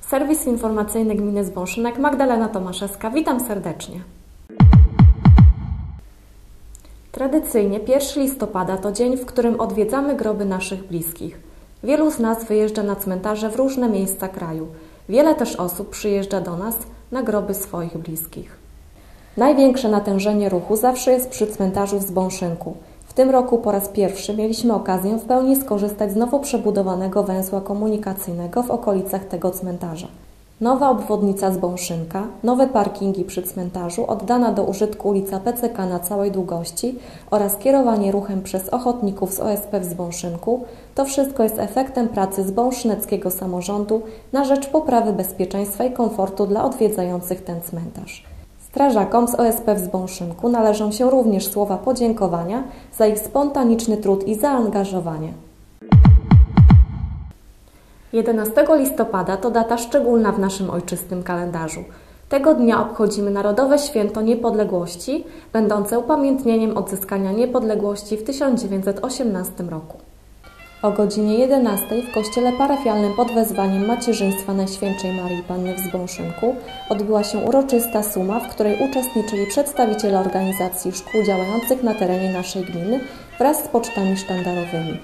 Serwis informacyjny Gminy Zbąszynek, Magdalena Tomaszewska. Witam serdecznie. Tradycyjnie 1 listopada to dzień, w którym odwiedzamy groby naszych bliskich. Wielu z nas wyjeżdża na cmentarze w różne miejsca kraju. Wiele też osób przyjeżdża do nas na groby swoich bliskich. Największe natężenie ruchu zawsze jest przy cmentarzu w Zbąszynku. W tym roku po raz pierwszy mieliśmy okazję w pełni skorzystać z nowo przebudowanego węzła komunikacyjnego w okolicach tego cmentarza. Nowa obwodnica z Bąszynka, nowe parkingi przy cmentarzu, oddana do użytku ulica PCK na całej długości oraz kierowanie ruchem przez ochotników z OSP w Zbąszynku to wszystko jest efektem pracy zbąszyneckiego samorządu na rzecz poprawy bezpieczeństwa i komfortu dla odwiedzających ten cmentarz. Strażakom z OSP w Zbąszynku należą się również słowa podziękowania za ich spontaniczny trud i zaangażowanie. 11 listopada to data szczególna w naszym ojczystym kalendarzu. Tego dnia obchodzimy Narodowe Święto Niepodległości, będące upamiętnieniem odzyskania niepodległości w 1918 roku. O godzinie 11 w kościele parafialnym pod wezwaniem Macierzyństwa Najświętszej Marii Panny w Zbąszynku odbyła się uroczysta suma, w której uczestniczyli przedstawiciele organizacji szkół działających na terenie naszej gminy wraz z pocztami sztandarowymi.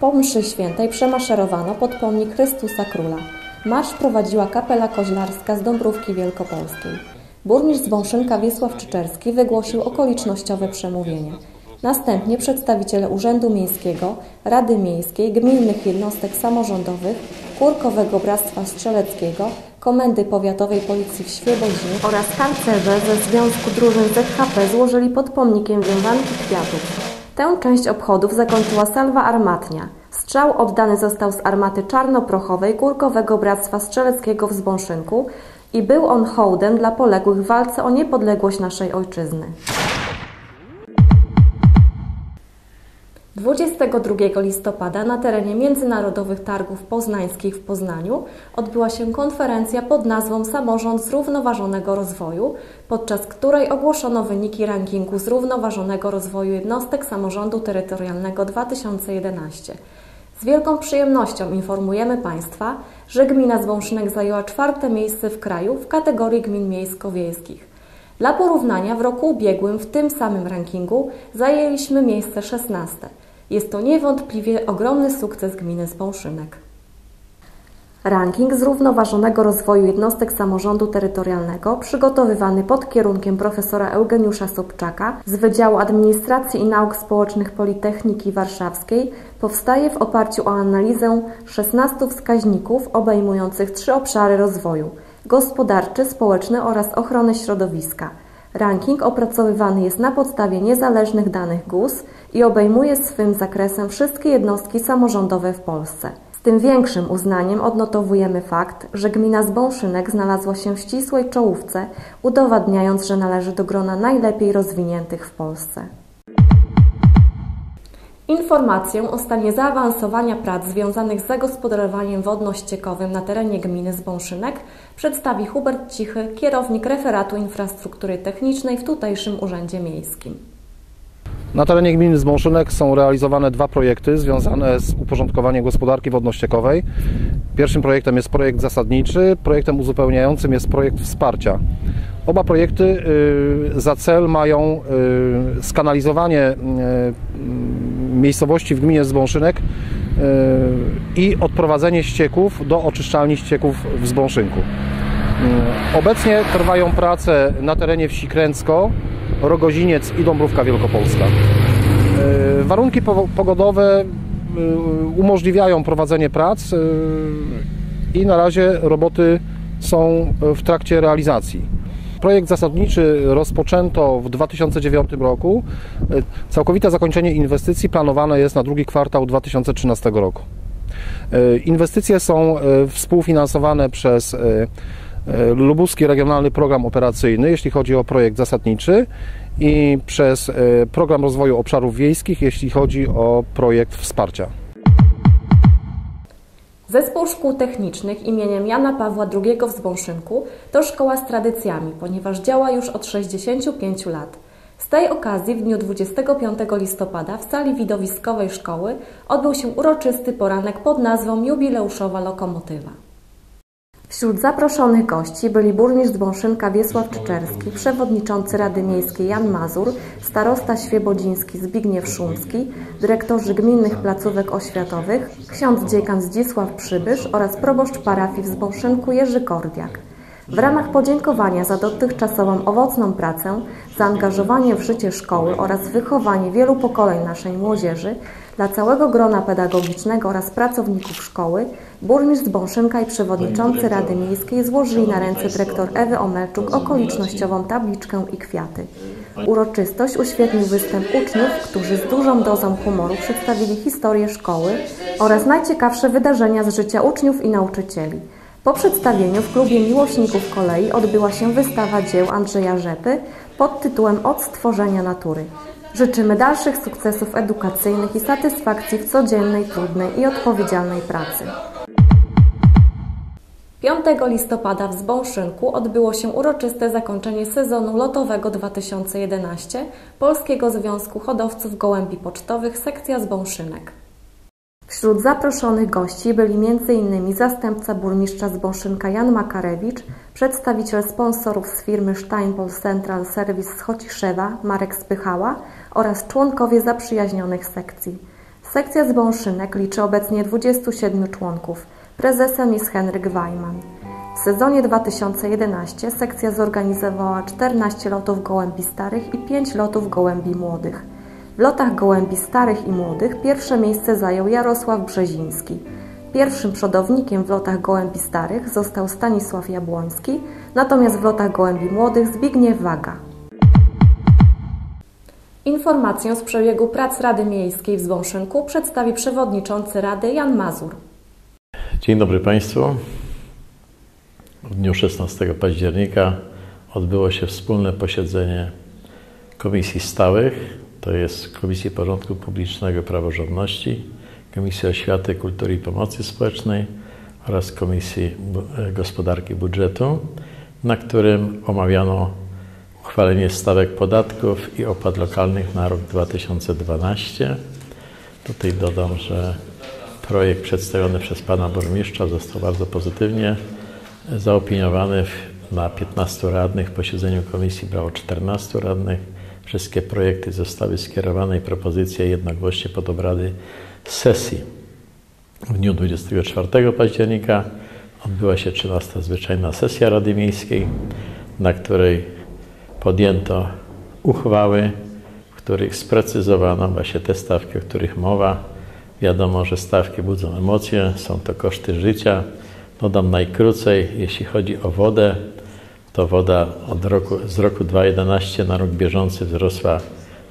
Po mszy świętej przemaszerowano pod pomnik Chrystusa Króla. Marsz prowadziła kapela koźlarska z Dąbrówki Wielkopolskiej. Burmistrz z Wąszynka Wiesław Czyczerski wygłosił okolicznościowe przemówienie. Następnie przedstawiciele Urzędu Miejskiego, Rady Miejskiej, gminnych jednostek samorządowych, Kurkowego Bractwa Strzeleckiego, Komendy Powiatowej Policji w Świebodzinie oraz harcerze ze Związku Drużyn ZHP złożyli pod pomnikiem wiązanki kwiatów. Tę część obchodów zakończyła salwa armatnia. Strzał oddany został z armaty czarnoprochowej Górkowego Bractwa Strzeleckiego w Zbąszynku i był on hołdem dla poległych w walce o niepodległość naszej ojczyzny. 22 listopada na terenie Międzynarodowych Targów Poznańskich w Poznaniu odbyła się konferencja pod nazwą Samorząd Zrównoważonego Rozwoju, podczas której ogłoszono wyniki rankingu zrównoważonego rozwoju jednostek samorządu terytorialnego 2011. Z wielką przyjemnością informujemy Państwa, że gmina Zwąszynek zajęła czwarte miejsce w kraju w kategorii gmin miejsko-wiejskich. Dla porównania w roku ubiegłym w tym samym rankingu zajęliśmy miejsce 16. Jest to niewątpliwie ogromny sukces gminy Spąszynek. Ranking zrównoważonego rozwoju jednostek samorządu terytorialnego przygotowywany pod kierunkiem profesora Eugeniusza Sobczaka z Wydziału Administracji i Nauk Społecznych Politechniki Warszawskiej powstaje w oparciu o analizę 16 wskaźników obejmujących trzy obszary rozwoju gospodarczy, społeczny oraz ochrony środowiska – Ranking opracowywany jest na podstawie niezależnych danych GUS i obejmuje swym zakresem wszystkie jednostki samorządowe w Polsce. Z tym większym uznaniem odnotowujemy fakt, że gmina Zbąszynek znalazła się w ścisłej czołówce, udowadniając, że należy do grona najlepiej rozwiniętych w Polsce. Informację o stanie zaawansowania prac związanych z zagospodarowaniem wodno-ściekowym na terenie gminy Zbąszynek przedstawi Hubert Cichy, kierownik referatu infrastruktury technicznej w tutejszym Urzędzie Miejskim. Na terenie gminy Zbąszynek są realizowane dwa projekty związane z uporządkowaniem gospodarki wodno-ściekowej. Pierwszym projektem jest projekt zasadniczy, projektem uzupełniającym jest projekt wsparcia. Oba projekty y, za cel mają y, skanalizowanie y, miejscowości w gminie Zbąszynek i odprowadzenie ścieków do oczyszczalni ścieków w Zbąszynku. Obecnie trwają prace na terenie wsi Kręcko, Rogoziniec i Dąbrówka Wielkopolska. Warunki pogodowe umożliwiają prowadzenie prac i na razie roboty są w trakcie realizacji. Projekt zasadniczy rozpoczęto w 2009 roku. Całkowite zakończenie inwestycji planowane jest na drugi kwartał 2013 roku. Inwestycje są e, współfinansowane przez e, e, Lubuski Regionalny Program Operacyjny, jeśli chodzi o projekt zasadniczy, i przez Program Rozwoju Obszarów Wiejskich, jeśli chodzi o projekt wsparcia. Zespół Szkół Technicznych imieniem Jana Pawła II w Zbąszynku to szkoła z tradycjami, ponieważ działa już od 65 lat. Z tej okazji w dniu 25 listopada w sali widowiskowej szkoły odbył się uroczysty poranek pod nazwą Jubileuszowa Lokomotywa. Wśród zaproszonych gości byli burmistrz Zbąszynka Wiesław Czyczerski, przewodniczący Rady Miejskiej Jan Mazur, starosta świebodziński Zbigniew Szumski, dyrektorzy gminnych placówek oświatowych, ksiądz dziekan Zdzisław Przybysz oraz proboszcz parafii w Zbąszynku Jerzy Kordiak. W ramach podziękowania za dotychczasową owocną pracę, zaangażowanie w życie szkoły oraz wychowanie wielu pokoleń naszej młodzieży, dla całego grona pedagogicznego oraz pracowników szkoły, burmistrz Bąszynka i przewodniczący Rady Miejskiej złożyli na ręce dyrektor Ewy Omelczuk okolicznościową tabliczkę i kwiaty. Uroczystość uświetnił występ uczniów, którzy z dużą dozą humoru przedstawili historię szkoły oraz najciekawsze wydarzenia z życia uczniów i nauczycieli. Po przedstawieniu w klubie miłośników kolei odbyła się wystawa dzieł Andrzeja Rzepy pod tytułem Od stworzenia natury. Życzymy dalszych sukcesów edukacyjnych i satysfakcji w codziennej, trudnej i odpowiedzialnej pracy. 5 listopada w Zbąszynku odbyło się uroczyste zakończenie sezonu lotowego 2011 Polskiego Związku Hodowców Gołębi Pocztowych sekcja Zbąszynek. Wśród zaproszonych gości byli m.in. zastępca burmistrza Zbąszynka Jan Makarewicz, przedstawiciel sponsorów z firmy Steinpol Central Service z Chociszewa Marek Spychała oraz członkowie zaprzyjaźnionych sekcji. Sekcja Zbąszynek liczy obecnie 27 członków. Prezesem jest Henryk Weiman. W sezonie 2011 sekcja zorganizowała 14 lotów gołębi starych i 5 lotów gołębi młodych. W lotach gołębi starych i młodych pierwsze miejsce zajął Jarosław Brzeziński. Pierwszym przodownikiem w lotach gołębi starych został Stanisław Jabłoński, natomiast w lotach gołębi młodych Zbigniew Waga. Informację z przebiegu prac Rady Miejskiej w Zbąszynku przedstawi przewodniczący Rady Jan Mazur. Dzień dobry Państwu. W dniu 16 października odbyło się wspólne posiedzenie Komisji Stałych, to jest Komisji Porządku Publicznego i Praworządności, Komisji Oświaty, Kultury i Pomocy Społecznej oraz Komisji Gospodarki Budżetu, na którym omawiano uchwalenie stawek podatków i opłat lokalnych na rok 2012. Tutaj dodam, że projekt przedstawiony przez pana burmistrza został bardzo pozytywnie zaopiniowany na 15 radnych. Posiedzeniu komisji brało 14 radnych. Wszystkie projekty zostały skierowane i propozycje jednogłośnie pod obrady sesji. W dniu 24 października odbyła się 13 zwyczajna sesja Rady Miejskiej, na której podjęto uchwały, w których sprecyzowano właśnie te stawki, o których mowa. Wiadomo, że stawki budzą emocje, są to koszty życia. Dodam najkrócej, jeśli chodzi o wodę, to woda od roku, z roku 2011 na rok bieżący wzrosła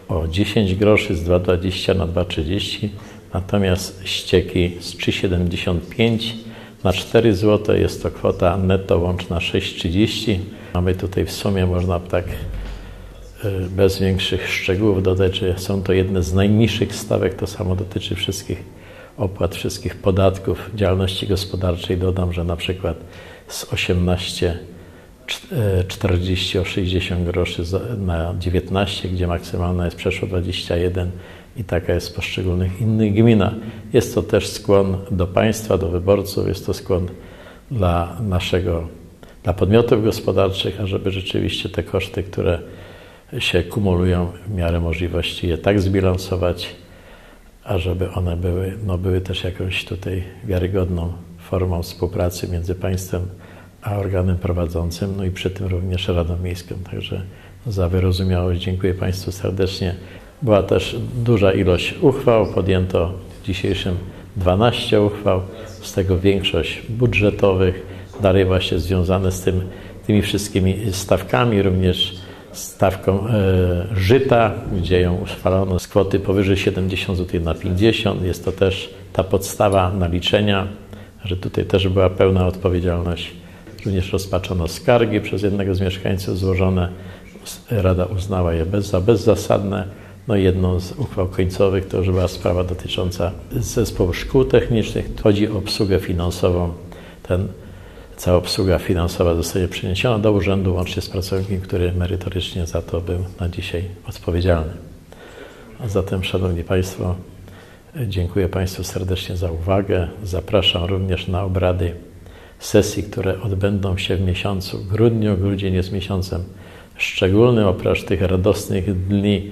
o 10 groszy z 2,20 na 2,30, natomiast ścieki z 3,75 na 4 zł jest to kwota netto łączna 6,30. Mamy tutaj w sumie, można tak y, bez większych szczegółów dodać, że są to jedne z najniższych stawek. To samo dotyczy wszystkich opłat, wszystkich podatków działalności gospodarczej. Dodam, że na przykład z 18 40 o 60 groszy na 19, gdzie maksymalna jest przeszło 21 i taka jest w poszczególnych innych gminach. Jest to też skłon do państwa, do wyborców, jest to skłon dla naszego, dla podmiotów gospodarczych, ażeby rzeczywiście te koszty, które się kumulują w miarę możliwości je tak zbilansować, ażeby one były, no były też jakąś tutaj wiarygodną formą współpracy między państwem a organem prowadzącym, no i przy tym również Radą Miejską. Także za wyrozumiałość dziękuję Państwu serdecznie. Była też duża ilość uchwał, podjęto w dzisiejszym 12 uchwał, z tego większość budżetowych, dalej właśnie związane z tym, tymi wszystkimi stawkami, również stawką e, żyta, gdzie ją uchwalono z kwoty powyżej 70 zł na 50. Jest to też ta podstawa naliczenia, że tutaj też była pełna odpowiedzialność Również rozpaczono skargi przez jednego z mieszkańców złożone. Rada uznała je bez, za bezzasadne. No jedną z uchwał końcowych to już była sprawa dotycząca zespołu szkół technicznych. Chodzi o obsługę finansową. Ten, cała obsługa finansowa zostaje przeniesiona do urzędu łącznie z pracownikiem, który merytorycznie za to był na dzisiaj odpowiedzialny. A zatem, Szanowni Państwo, dziękuję Państwu serdecznie za uwagę. Zapraszam również na obrady sesji, które odbędą się w miesiącu grudniu. Grudzień jest miesiącem szczególnym, oprócz tych radosnych dni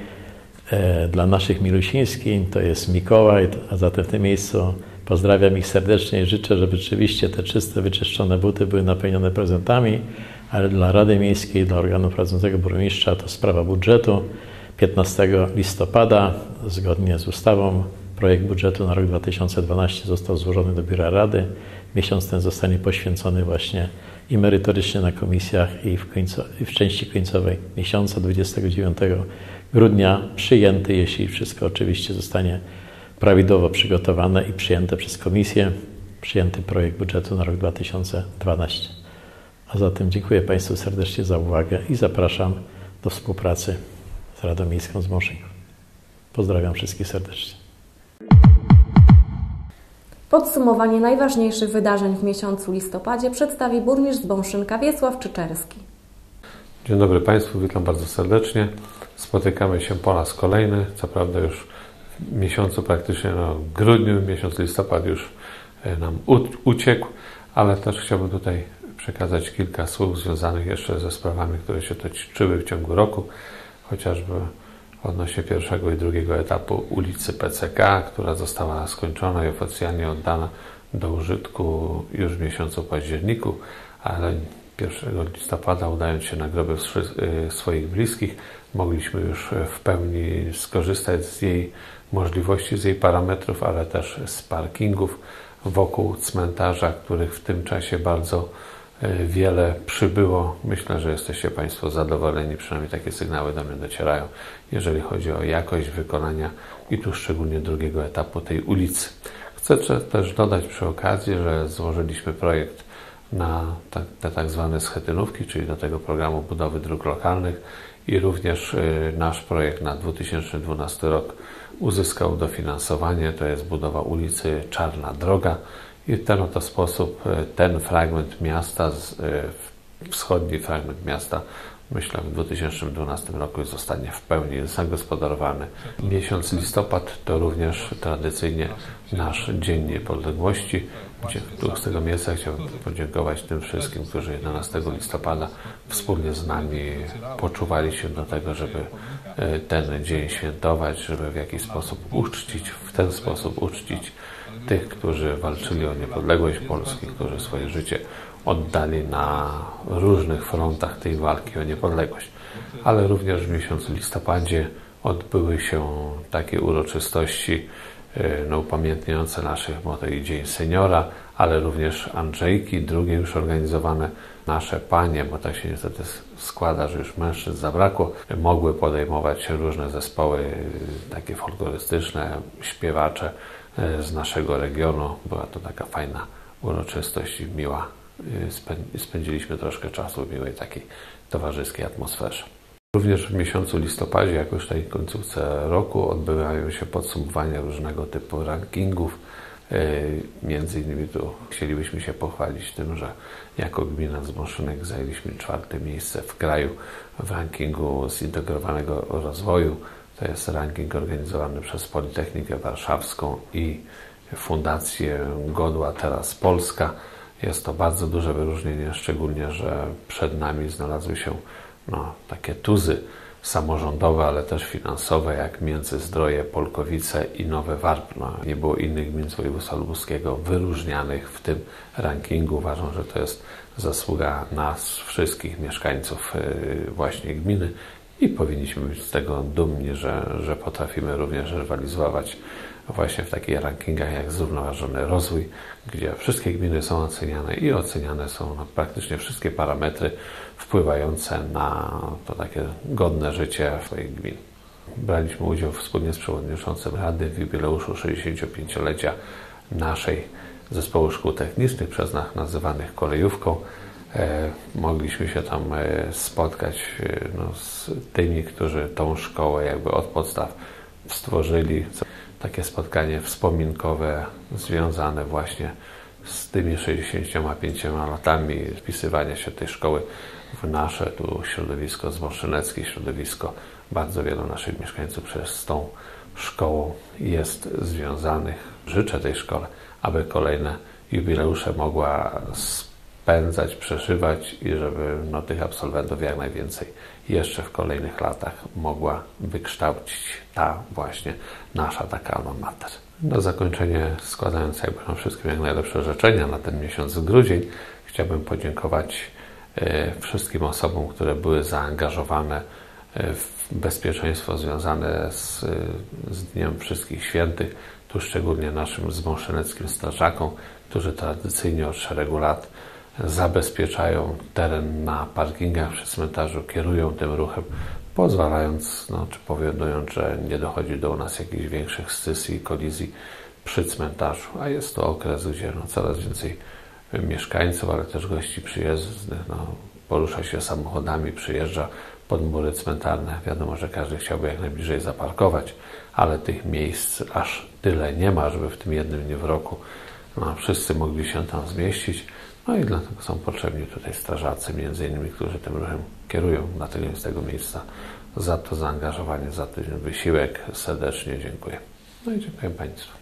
e, dla naszych milusińskich, to jest Mikołaj, a zatem w tym miejscu pozdrawiam ich serdecznie i życzę, żeby rzeczywiście te czyste, wyczyszczone buty były napełnione prezentami, ale dla Rady Miejskiej, dla organu prowadzącego burmistrza to sprawa budżetu. 15 listopada, zgodnie z ustawą, projekt budżetu na rok 2012 został złożony do Biura Rady. Miesiąc ten zostanie poświęcony właśnie i merytorycznie na komisjach i w, i w części końcowej miesiąca 29 grudnia przyjęty, jeśli wszystko oczywiście zostanie prawidłowo przygotowane i przyjęte przez komisję, przyjęty projekt budżetu na rok 2012. A zatem dziękuję Państwu serdecznie za uwagę i zapraszam do współpracy z Radą Miejską z Mąszynków. Pozdrawiam wszystkich serdecznie. Podsumowanie najważniejszych wydarzeń w miesiącu listopadzie przedstawi burmistrz z Bąszynka Wiesław Czyczerski. Dzień dobry Państwu, witam bardzo serdecznie. Spotykamy się po raz kolejny, co prawda już w miesiącu praktycznie, no, grudniu, miesiąc listopad już e, nam uciekł, ale też chciałbym tutaj przekazać kilka słów związanych jeszcze ze sprawami, które się toczyły w ciągu roku, chociażby odnośnie pierwszego i drugiego etapu ulicy PCK, która została skończona i oficjalnie oddana do użytku już w miesiącu październiku, ale 1 listopada, udając się na groby y, swoich bliskich, mogliśmy już w pełni skorzystać z jej możliwości, z jej parametrów, ale też z parkingów wokół cmentarza, których w tym czasie bardzo wiele przybyło. Myślę, że jesteście Państwo zadowoleni, przynajmniej takie sygnały do mnie docierają, jeżeli chodzi o jakość wykonania i tu szczególnie drugiego etapu tej ulicy. Chcę też dodać przy okazji, że złożyliśmy projekt na te tak zwane schetynówki, czyli do tego programu budowy dróg lokalnych i również y, nasz projekt na 2012 rok uzyskał dofinansowanie, to jest budowa ulicy Czarna Droga i w ten oto sposób y, ten fragment miasta, y, wschodni fragment miasta myślę w 2012 roku zostanie w pełni zagospodarowany. Miesiąc listopad to również tradycyjnie nasz Dzień Niepodległości. Z tego miejsca chciałbym podziękować tym wszystkim, którzy 11 listopada wspólnie z nami poczuwali się do tego, żeby e, ten dzień świętować, żeby w jakiś sposób uczcić, w ten sposób uczcić tych, którzy walczyli o niepodległość Polski, którzy swoje życie oddali na różnych frontach tej walki o niepodległość. Ale również w miesiącu listopadzie odbyły się takie uroczystości e, no, upamiętniające naszych młodych Dzień Seniora, ale również Andrzejki, drugie już organizowane nasze panie, bo tak się niestety składa, że już mężczyzn zabrakło, mogły podejmować różne zespoły e, takie folklorystyczne, śpiewacze z naszego regionu. Była to taka fajna uroczystość i miła Y, spędziliśmy troszkę czasu w miłej takiej towarzyskiej atmosferze. Również w miesiącu listopadzie, jak już tej końcówce roku, odbywają się podsumowania różnego typu rankingów. Y, między innymi tu chcielibyśmy się pochwalić tym, że jako gmina Zbąszynek zajęliśmy czwarte miejsce w kraju w rankingu zintegrowanego rozwoju. To jest ranking organizowany przez Politechnikę Warszawską i Fundację Godła Teraz Polska. Jest to bardzo duże wyróżnienie, szczególnie, że przed nami znalazły się no, takie tuzy samorządowe, ale też finansowe, jak Międzyzdroje, Polkowice i Nowe Warp. No, nie było innych gmin z województwa lubuskiego wyróżnianych w tym rankingu. Uważam, że to jest zasługa nas, wszystkich mieszkańców y, właśnie gminy i powinniśmy być z tego dumni, że, że potrafimy również rywalizować właśnie w takich rankingach jak zrównoważony rozwój, gdzie wszystkie gminy są oceniane i oceniane są no, praktycznie wszystkie parametry wpływające na to takie godne życie swoich gmin. Braliśmy udział wspólnie z przewodniczącym Rady w jubileuszu 65-lecia naszej zespołu szkół technicznych, przez nas nazywanych kolejówką. E, mogliśmy się tam e, spotkać e, no, z tymi, którzy tą szkołę jakby od podstaw stworzyli. Takie spotkanie wspominkowe związane właśnie z tymi 65 latami wpisywania się tej szkoły w nasze tu środowisko zmoszyneckie, środowisko bardzo wielu naszych mieszkańców przez tą szkołą jest związanych. Życzę tej szkole, aby kolejne jubileusze mogła spędzać, przeżywać i żeby no, tych absolwentów jak najwięcej jeszcze w kolejnych latach mogła wykształcić ta właśnie nasza taka alma mater. Na zakończenie, składając jakby nam wszystkim jak najlepsze życzenia na ten miesiąc grudzień, chciałbym podziękować e, wszystkim osobom, które były zaangażowane e, w bezpieczeństwo związane z, z Dniem Wszystkich Świętych, tu szczególnie naszym zmąszeneckim strażakom, którzy tradycyjnie od szeregu lat zabezpieczają teren na parkingach przy cmentarzu, kierują tym ruchem, pozwalając, no, czy powodując, że nie dochodzi do u nas jakichś większych scysji i kolizji przy cmentarzu. A jest to okres, gdzie no, coraz więcej mieszkańców, ale też gości przyjezdnych no, porusza się samochodami, przyjeżdża pod mury cmentarne. Wiadomo, że każdy chciałby jak najbliżej zaparkować, ale tych miejsc aż tyle nie ma, żeby w tym jednym dniu w roku no, wszyscy mogli się tam zmieścić. No i dlatego są potrzebni tutaj strażacy, między innymi, którzy tym ruchem kierują. Dlatego z tego miejsca za to zaangażowanie, za ten wysiłek serdecznie dziękuję. No i dziękuję Państwu.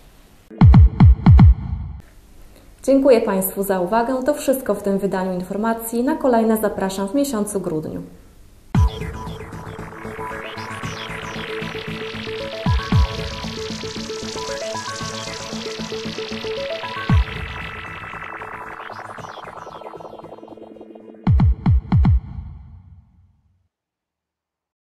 Dziękuję Państwu za uwagę. To wszystko w tym wydaniu informacji. Na kolejne zapraszam w miesiącu grudniu.